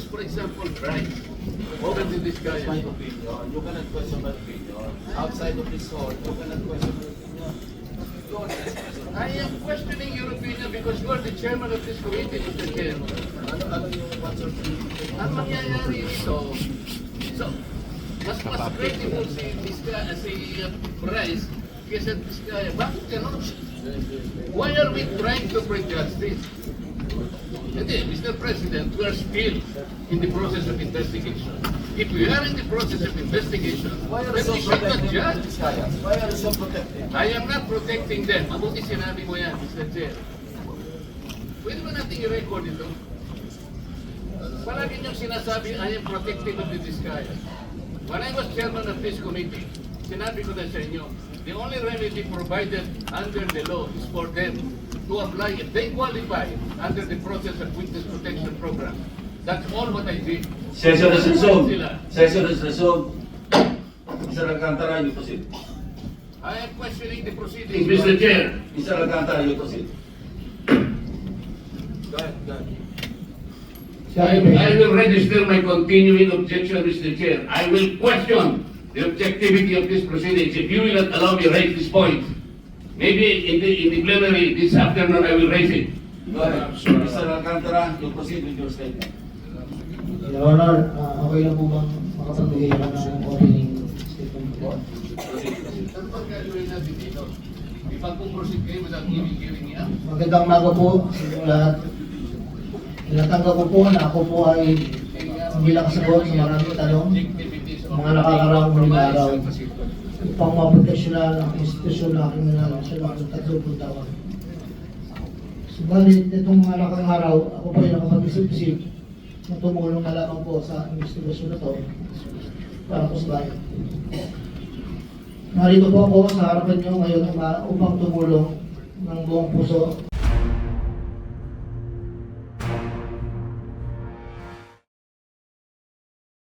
use, for example, rice over the That's my opinion. You cannot question my opinion. Outside of this hall, you cannot question my opinion. I am questioning your opinion because you are the chairman of this committee, Mr. Chairman. Ano, ano yung what's your Ang mangyayari nito, so, mas mas credible si Vizcaya, si uh, Bryce kaysa Vizcaya. Bakit ganon? Why are we trying to bring justice? Hindi, Mr. President, we are still in the process of investigation. If we are in the process of investigation, Why are then so we should not protective judge. Why are you so protective? I am not protecting them. Mabuti sinabi mo yan, Mr. Chair. Pwede ba natin i-record ito? Palagi niyong sinasabi, I am protective of the Vizcaya. When I was chairman of this committee, sinabi ko na sa inyo, the only remedy provided under the law is for them to apply if they qualify under the process of witness protection program. That's all what I did. Session is resumed. Session is resumed. Mr. Alcantara, you proceed. I am questioning the proceedings. Mr. Chair. Mr. Alcantara, you proceed. Go ahead, go ahead. I, I will register my continuing objection, Mr. Chair. I will question the objectivity of this proceedings if you will not allow me to raise this point. Maybe in the, in the plenary this afternoon, I will raise it. Go ahead. Mr. Alcantara, you proceed with your statement. Your Honor, uh, okay lang po bang makapagbigay ka ng opening statement po? Magandang umaga po sa inyong lahat. Inatanggap ko po na ako po ay hindi nakasagot sa maraming tanong sa mga nakakaraang huling araw upang maproteksyonan ang institusyon na aking nananansyon ng tatlong taon. Subalit itong mga nakang araw, ako po ay nakapag-isip-isip na tumulong na lamang po sa investigasyon na to para po sa bayan. Narito po ako sa harapan niyo ngayon uma- upang tumulong ng buong puso